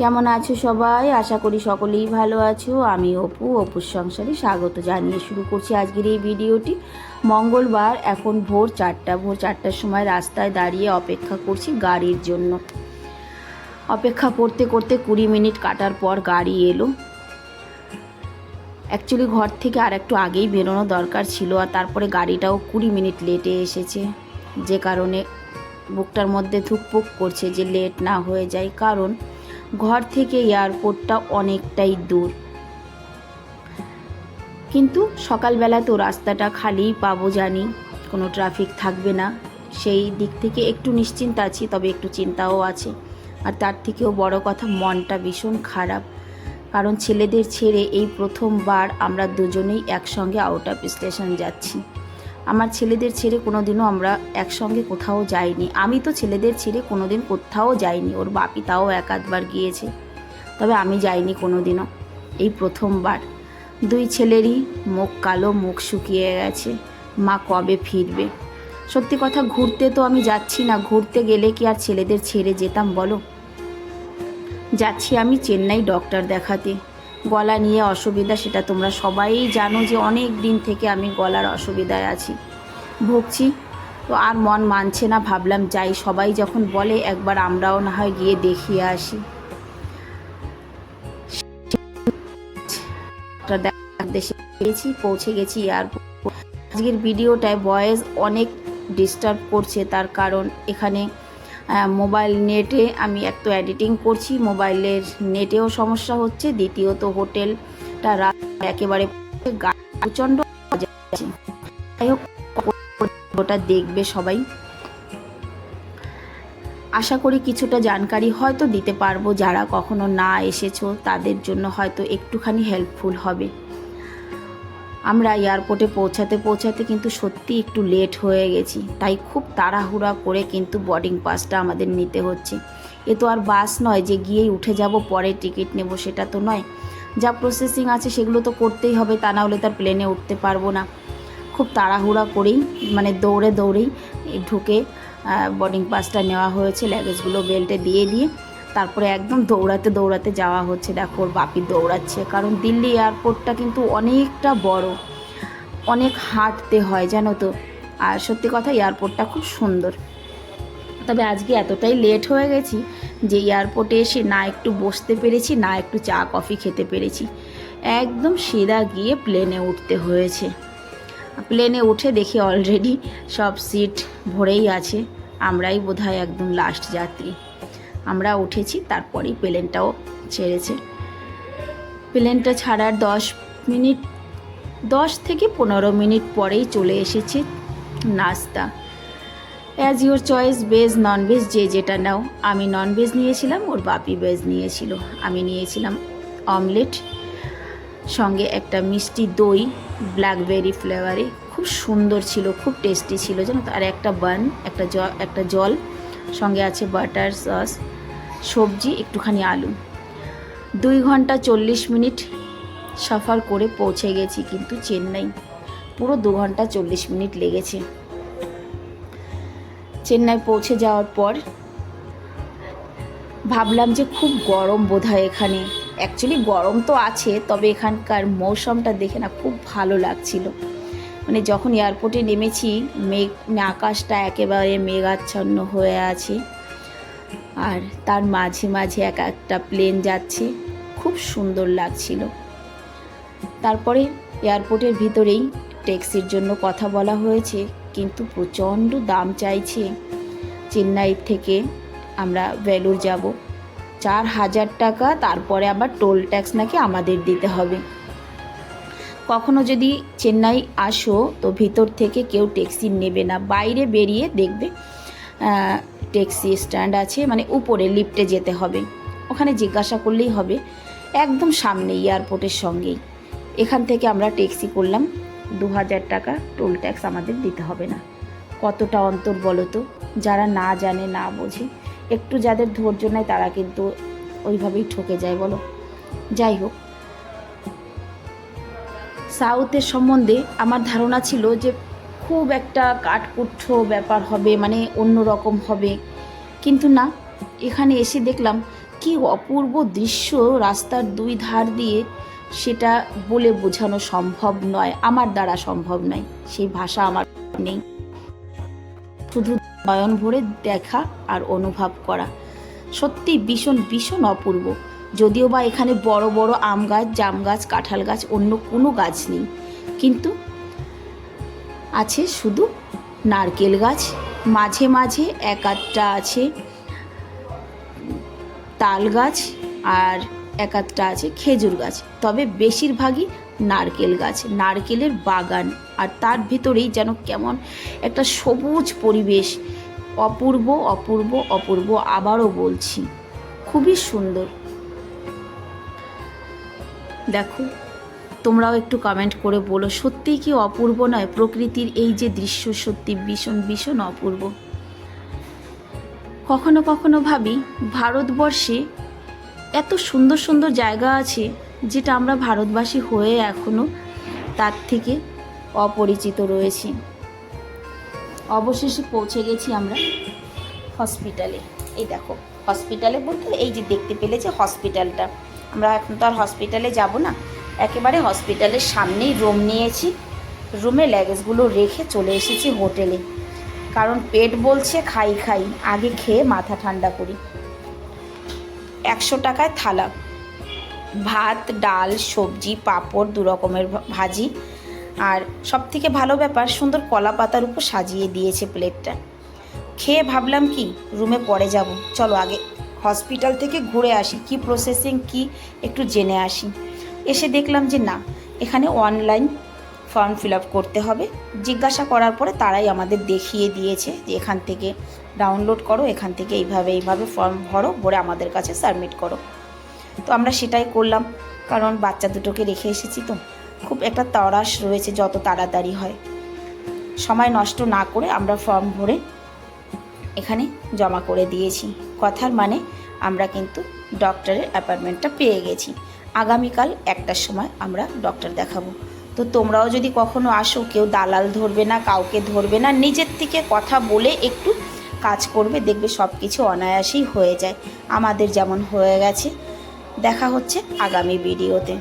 কেমন আছো সবাই? আশা করি সকলেই ভালো আছো। আমি অপু, অপুর সংসারে স্বাগত জানিয়ে শুরু করছি আজকের এই ভিডিওটি। মঙ্গলবার, এখন ভোর চারটা, ভোর চারটার সময় রাস্তায় দাঁড়িয়ে অপেক্ষা করছি গাড়ির জন্য। অপেক্ষা করতে করতে কুড়ি মিনিট কাটার পর গাড়ি এলো। অ্যাকচুয়ালি ঘর থেকে আর একটু আগেই বেরোনো দরকার ছিল আর তারপরে গাড়িটাও কুড়ি মিনিট লেটে এসেছে। যে কারণে বুকটার মধ্যে ধুকপুক করছে যে লেট না হয়ে যায়। কারণ ঘর থেকে এয়ারপোর্টটা অনেকটাই দূর। কিন্তু সকালবেলা তো রাস্তাটা খালিই পাবো জানি, কোনো ট্রাফিক থাকবে না। সেই দিক থেকে একটু নিশ্চিন্ত আছি, তবে একটু চিন্তাও আছে। আর তার থেকেও বড় কথা, মনটা ভীষণ খারাপ। কারণ ছেলেদের ছেড়ে এই প্রথমবার আমরা দুজনেই একসঙ্গে আউট অফ স্টেশন যাচ্ছি। আমার ছেলেদের ছেড়ে কোনো দিনও আমরা একসঙ্গে কোথাও যাইনি। আমি তো ছেলেদের ছেড়ে কোনো দিন কোথাও যাইনি। ওর বাপি তাও এক আধবার গিয়েছে। তবে আমি যাইনি কোনো দিনও এই প্রথমবার। দুই ছেলেরই মুখ কালো, মুখ শুকিয়ে গেছে। মা কবে ফিরবে? সত্যি কথা, ঘুরতে তো আমি যাচ্ছি না। ঘুরতে গেলে কি আর ছেলেদের ছেড়ে যেতাম বলো? যাচ্ছি আমি চেন্নাই ডক্টর দেখাতে। গলা নিয়ে অসুবিধা সেটা তোমরা সবাই জানো যে অনেক দিন থেকে আমি গলার অসুবিধায় আছি। ভুগছি। তো আর মন মানছে না, ভাবলাম যাই, সবাই যখন বলে একবার আমরাও না হয় গিয়ে দেখিয়ে আসি। গেছি, পৌঁছে গেছি আর আজকের ভিডিওটায় ভয়েস অনেক ডিস্টার্ব করছে, তার কারণ এখানে মোবাইল নেটে আমি এক তো এডিটিং করছি, মোবাইলের নেটেও সমস্যা হচ্ছে, দ্বিতীয়ত হোটেলটা রাত একেবারে প্রচণ্ড যাই হোক ওটা দেখবে সবাই। আশা করি কিছুটা জানকারি হয়তো দিতে পারব, যারা কখনো না এসেছ, তাদের জন্য হয়তো একটুখানি হেল্পফুল হবে। আমরা এয়ারপোর্টে পৌঁছাতে পৌঁছাতে কিন্তু সত্যি একটু লেট হয়ে গেছি। তাই খুব তাড়াহুড়া করে কিন্তু বোর্ডিং পাসটা আমাদের নিতে হচ্ছে। এ তো আর বাস নয়, যে গিয়েই উঠে যাব, পরে টিকিট নেব সেটা তো নয়। যা প্রসেসিং আছে সেগুলো তো করতেই হবে, তা না হলে তার প্লেনে উঠতে পারব না। খুব তাড়াহুড়া করেই মানে দৌড়ে দৌড়েই ঢুকে বোর্ডিং পাসটা নেওয়া হয়েছে ল্যাগেজগুলো বেল্টে দিয়ে দিয়ে। তারপরে একদম দৌড়াতে দৌড়াতে যাওয়া হচ্ছে। দেখো ওর বাপি দৌড়াচ্ছে, কারণ দিল্লি এয়ারপোর্টটা কিন্তু অনেকটা বড়, অনেক হাঁটতে হয়, জানো তো? আর সত্যি কথা এয়ারপোর্টটা খুব সুন্দর। তবে আজকে এতটাই লেট হয়ে গেছি যে এয়ারপোর্টে এসে না একটু বসতে পেরেছি, না একটু চা কফি খেতে পেরেছি। একদম সিধা গিয়ে প্লেনে উঠতে হয়েছে। প্লেনে উঠে দেখি অলরেডি সব সিট ভরেই আছে, আমরাই বোধহয় একদম লাস্ট যাত্রী। আমরা উঠেছি, তারপরেই প্লেনটাও ছেড়েছে। প্লেনটা ছাড়ার দশ মিনিট, দশ থেকে পনেরো মিনিট পরেই চলে এসেছে নাস্তা। As your choice veg nonveg যে যেটা নাও। আমি ননভেজ নিয়েছিলাম, ওর বাপি ভেজ নিয়েছিল। আমি নিয়েছিলাম অমলেট সঙ্গে একটা মিষ্টি দই ব্ল্যাকবেরি ফ্লেভারে খুব সুন্দর ছিল, খুব টেস্টি ছিল, জানো আর একটা বান একটা জল একটা জল, সঙ্গে আছে বাটার সস সবজি, একটুখানি আলু। দুই ঘণ্টা চল্লিশ মিনিট সফর করে পৌঁছে গেছি কিন্তু চেন্নাই। পুরো দু ঘণ্টা চল্লিশ মিনিট লেগেছে। চেন্নাই পৌঁছে যাওয়ার পর ভাবলাম যে খুব গরম বোধ হয় এখানে। অ্যাকচুয়ালি গরম তো আছে, তবে এখানকার মৌসুমটা দেখে না খুব ভালো লাগছিল। মানে যখন এয়ারপোর্টে নেমেছি, মেঘ মানে আকাশটা একেবারে মেঘাচ্ছন্ন হয়ে আছে। আর তার মাঝে মাঝে এক একটা প্লেন যাচ্ছে। খুব সুন্দর লাগছিল। তারপরে এয়ারপোর্টের ভিতরেই ট্যাক্সির জন্য কথা বলা হয়েছে, কিন্তু প্রচণ্ড দাম চাইছে। চেন্নাই থেকে আমরা ভ্যালুর যাব। চার হাজার টাকা, তারপরে আবার টোল ট্যাক্স নাকি আমাদের দিতে হবে। কখনো যদি চেন্নাই আসো, তো ভিতর থেকে কেউ ট্যাক্সি নেবে না। বাইরে বেরিয়ে দেখবে ট্যাক্সি স্ট্যান্ড আছে মানে উপরে লিফটে যেতে হবে। ওখানে জিজ্ঞাসা করলেই হবে, একদম সামনে এয়ারপোর্টের সঙ্গেই। এখান থেকে আমরা ট্যাক্সি করলাম দু হাজার টাকা টোল ট্যাক্স আমাদের দিতে হবে না। কতটা অন্তর বলো তো? যারা না জানে, না বোঝে, একটু যাদের ধৈর্য নেয় তারা কিন্তু ওইভাবেই ঠকে যায় বলো। যাই হোক, সাউথের সম্বন্ধে আমার ধারণা ছিল যে খুব একটা কাঠকুঠ্য ব্যাপার হবে মানে অন্য রকম হবে। কিন্তু না, এখানে এসে দেখলাম কি অপূর্ব দৃশ্য রাস্তার দুই ধার দিয়ে সেটা বলে বোঝানো সম্ভব নয়, আমার দ্বারা সম্ভব নয়। সেই ভাষা আমার নেই। শুধু নয়ন ভরে দেখা আর অনুভব করা। সত্যি ভীষণ ভীষণ অপূর্ব। যদিও বা এখানে বড় বড় আম গাছ, জাম গাছ, কাঁঠাল গাছ, অন্য কোনো গাছ নেই। কিন্তু আছে শুধু নারকেল গাছ, মাঝে মাঝে এক আধটা আছে তাল গাছ আর এক আধটা আছে খেজুর গাছ। তবে বেশিরভাগই নারকেল গাছ, নারকেলের বাগান। আর তার ভিতরেই যেন কেমন একটা সবুজ পরিবেশ। অপূর্ব অপূর্ব অপূর্ব আবারও বলছি, খুবই সুন্দর। দেখো তোমরাও একটু কমেন্ট করে বলো সত্যিই কি অপূর্ব নয়? প্রকৃতির এই যে দৃশ্য সত্যি ভীষণ ভীষণ অপূর্ব। কখনো কখনো ভাবি, ভারতবর্ষে এত সুন্দর সুন্দর জায়গা আছে যেটা আমরা ভারতবাসী হয়ে এখনও তার থেকে অপরিচিত রয়েছি। অবশেষে পৌঁছে গেছি আমরা হসপিটালে এই দেখো হসপিটালে বলতে এই যে দেখতে পেলে যে হসপিটালটা আমরা এখন তো আর হসপিটালে যাব না। একেবারে হসপিটালের সামনেই রুম নিয়েছি। রুমে ল্যাগেজগুলো রেখে চলে এসেছি হোটেলে। কারণ পেট বলছে খাই খাই, আগে খেয়ে মাথা ঠান্ডা করি। একশো টাকায় থালা। ভাত, ডাল, সবজি, পাঁপড়, দু রকমের ভাজি। আর সব থেকে ভালো ব্যাপার, সুন্দর কলা পাতার উপর সাজিয়ে দিয়েছে প্লেটটা। খেয়ে ভাবলাম কি, রুমে পরে যাব। চলো আগে হসপিটাল থেকে ঘুরে আসি, কি প্রসেসিং কি একটু জেনে আসি। এসে দেখলাম যে না, এখানে অনলাইন ফর্ম ফিল আপ করতে হবে। জিজ্ঞাসা করার পরে তারাই আমাদের দেখিয়ে দিয়েছে যে এখান থেকে ডাউনলোড করো, এখান থেকে এইভাবে এইভাবে ফর্ম ভরো, ভরে আমাদের কাছে সাবমিট করো। তো আমরা সেটাই করলাম, কারণ বাচ্চা দুটোকে রেখে এসেছি তো। খুব একটা তরাস রয়েছে যত তাড়াতাড়ি হয়। সময় নষ্ট না করে আমরা ফর্ম ভরে এখানে জমা করে দিয়েছি। কথার মানে আমরা কিন্তু ডক্টরের অ্যাপয়েন্টমেন্টটা পেয়ে গেছি। আগামীকাল একটার সময় আমরা ডক্টর দেখাবো। তো তোমরাও যদি কখনো আসো, কেউ দালাল ধরবে না, কাউকে ধরবে না, নিজের থেকে কথা বলে একটু কাজ করবে, দেখবে সব কিছু অনায়াসেই হয়ে যায়। আমাদের যেমন হয়ে গেছে। দেখা হচ্ছে আগামী ভিডিওতে